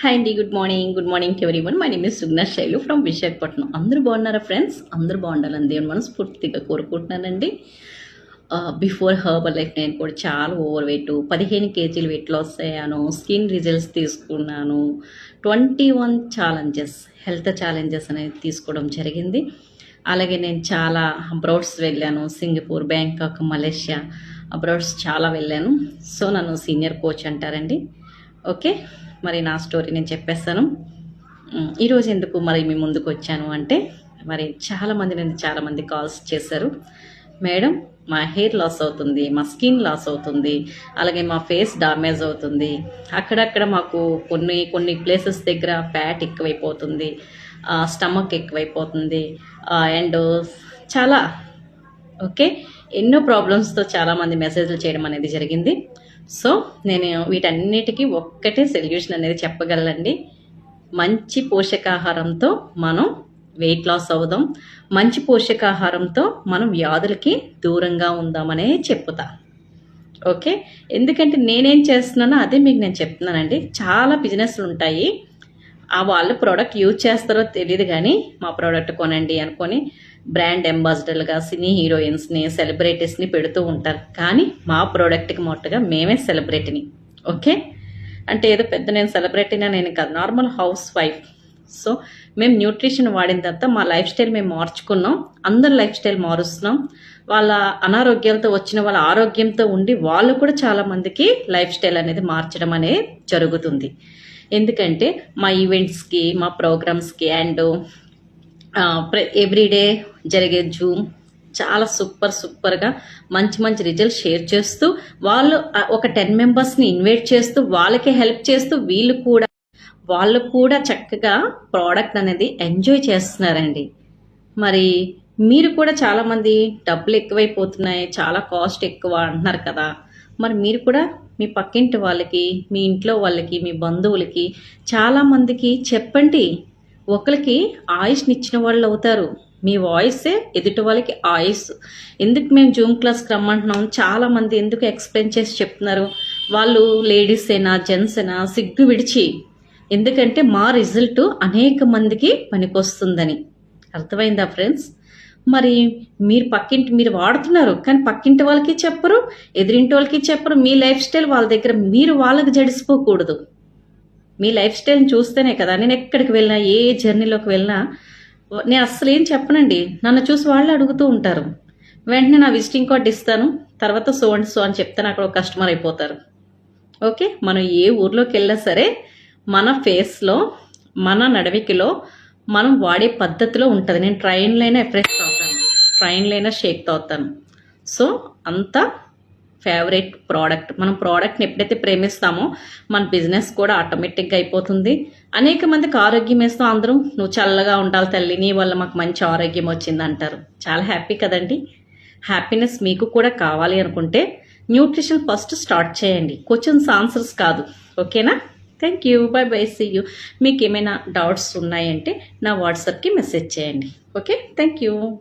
Hi అండి good morning good morning everyone my name is Sugna Shailu from Visakhapatnam అందరూ బాగున్నారా friends అందరూ బాగుండాలని దేవుని మనస్ఫూర్తిగా కోరుకుంటున్నానండి. బిఫోర్ హర్బల్ లైఫ్ నేను కూడా చాలా ఓవర్ వెయిట్ పదిహేను కేజీలు వెయిట్ లాస్ అయ్యాను. స్కిన్ రిజల్ట్స్ తీసుకున్నాను. Twenty one challenges health challenges అనేది తీసుకోవడం జరిగింది. అలాగే నేను చాలా అబ్రాడ్స్ వెళ్ళాను. సింగపూర్ బ్యాంకాక్ మలేషియా అబ్రాడ్స్ చాలా వెళ్ళాను. సో నన్ను సీనియర్ కోచ్ అంటారండి. ఓకే? మరి నా స్టోరీ నేను చెప్పేస్తాను. ఈరోజు ఎందుకు మరి మీ ముందుకు వచ్చాను అంటే మరి చాలామంది నేను చాలామంది కాల్స్ చేశారు. మేడం మా హెయిర్ లాస్ అవుతుంది మా స్కిన్ లాస్ అవుతుంది అలాగే మా ఫేస్ డామేజ్ అవుతుంది. అక్కడక్కడ మాకు కొన్ని కొన్ని ప్లేసెస్ దగ్గర ఫ్యాట్ ఎక్కువైపోతుంది స్టమక్ ఎక్కువైపోతుంది అండ్ చాలా ఓకే? ఎన్నో ప్రాబ్లమ్స్తో చాలామంది మెసేజ్లు చేయడం అనేది జరిగింది. సో నేను వీటన్నిటికీ ఒక్కటే సొల్యూషన్ అనేది చెప్పగలండి మంచి పోషకాహారంతో మనం వెయిట్ లాస్ అవుదాం. మంచి పోషకాహారంతో మనం వ్యాధులకి దూరంగా ఉందామనే చెప్పుతా. ఓకే? ఎందుకంటే నేనేం చేస్తున్నానో అదే మీకు నేను చెప్తున్నానండి. చాలా బిజినెస్లు ఉంటాయి. ఆ వాళ్ళు ప్రోడక్ట్ యూజ్ చేస్తారో తెలియదు కానీ మా ప్రోడక్ట్ కొనండి అనుకొని బ్రాండ్ అంబాసిడర్లుగా సినీ హీరోయిన్స్ని సెలబ్రిటీస్ని పెడుతూ ఉంటారు. కానీ మా ప్రోడక్ట్కి మొట్టగా మేమే సెలబ్రిటీని. ఓకే? అంటే ఏదో పెద్ద నేను సెలబ్రిటీనా? నేను కాదు. Normal housewife. సో మేము న్యూట్రిషన్ వాడిన తర్వాత మా లైఫ్ స్టైల్ మేము మార్చుకున్నాం. అందరి లైఫ్ స్టైల్ మారుస్తున్నాం. వాళ్ళ అనారోగ్యాలతో వచ్చిన వాళ్ళ ఆరోగ్యంతో ఉండి వాళ్ళు కూడా చాలా మందికి లైఫ్ స్టైల్ అనేది మార్చడం అనేది జరుగుతుంది. ఎందుకంటే మా ఈవెంట్స్కి మా ప్రోగ్రామ్స్కి అండ్ ఎవ్రీడే జరిగే జూమ్ చాలా సూపర్ సూపర్గా మంచి మంచి రిజల్ట్ షేర్ చేస్తూ వాళ్ళు ఒక టెన్ మెంబర్స్ని ఇన్వైట్ చేస్తూ వాళ్ళకి హెల్ప్ చేస్తూ వీళ్ళు కూడా వాళ్ళు కూడా చక్కగా ప్రోడక్ట్ అనేది ఎంజాయ్ చేస్తున్నారండి. మరి మీరు కూడా చాలామంది డబ్బులు ఎక్కువైపోతున్నాయి చాలా కాస్ట్ ఎక్కువ అంటున్నారు కదా. మరి మీరు కూడా మీ పక్కింటి వాళ్ళకి మీ ఇంట్లో వాళ్ళకి మీ బంధువులకి చాలామందికి చెప్పండి. ఒకరికి ఆయుష్ని ఇచ్చిన వాళ్ళు అవుతారు. మీ వాయిసే ఎదుటి వాళ్ళకి ఆయుస్ ఎందుకు మేము జూమ్ క్లాస్కి రమ్మంటున్నాం? చాలా మంది ఎందుకు ఎక్స్ప్లెయిన్ చేసి చెప్తున్నారు? వాళ్ళు లేడీస్ అయినా జెంట్స్ అయినా సిగ్గు విడిచి. ఎందుకంటే మా రిజల్ట్ అనేక మందికి పనికొస్తుందని. అర్థమైందా ఫ్రెండ్స్? మరి మీరు పక్కింటి మీరు వాడుతున్నారు కానీ పక్కింటి వాళ్ళకి చెప్పరు ఎదిరింటి వాళ్ళకి చెప్పరు మీ లైఫ్ స్టైల్ వాళ్ళ దగ్గర మీరు వాళ్ళకి జడిసిపోకూడదు. మీ లైఫ్ స్టైల్ని చూస్తేనే కదా నేను ఎక్కడికి వెళ్ళినా ఏ జర్నీలోకి వెళ్ళినా నేను అస్సలు ఏం చెప్పనండి. నన్ను చూసి వాళ్ళు అడుగుతూ ఉంటారు. వెంటనే నా విజిటింగ్ కార్డ్ ఇస్తాను. తర్వాత సో అండ్ సో అని చెప్తాను అక్కడ ఒక కస్టమర్ అయిపోతారు. ఓకే మనం ఏ ఊర్లోకి వెళ్ళినా సరే మన ఫేస్లో మన నడవికిలో మనం వాడే పద్ధతిలో ఉంటుంది. నేను ట్రైన్లో అయినా ఎఫ్రెష్ ట్రైన్లైనా ట్రైన్లో అయినా షేక్ అవుతాను సో అంతా ఫేవరెట్ ప్రోడక్ట్. మనం ప్రోడక్ట్ని ఎప్పుడైతే ప్రేమిస్తామో మన బిజినెస్ కూడా ఆటోమేటిక్గా అయిపోతుంది. అనేక మందికి ఆరోగ్యం వేస్తాం అందరూ. నువ్వు చల్లగా ఉండాలి తల్లి నీ వల్ల మాకు మంచి ఆరోగ్యం వచ్చింది అంటారు. చాలా హ్యాపీ కదండి. హ్యాపీనెస్ మీకు కూడా కావాలి అనుకుంటే న్యూట్రిషన్ ఫస్ట్ స్టార్ట్ చేయండి. క్వశ్చన్స్ ఆన్సర్స్ కాదు. ఓకేనా? Thank you. Bye bye. See you. మీకు ఏమైనా డౌట్స్ ఉన్నాయంటే నా వాట్సాప్కి మెసేజ్ చేయండి. ఓకే? Thank you.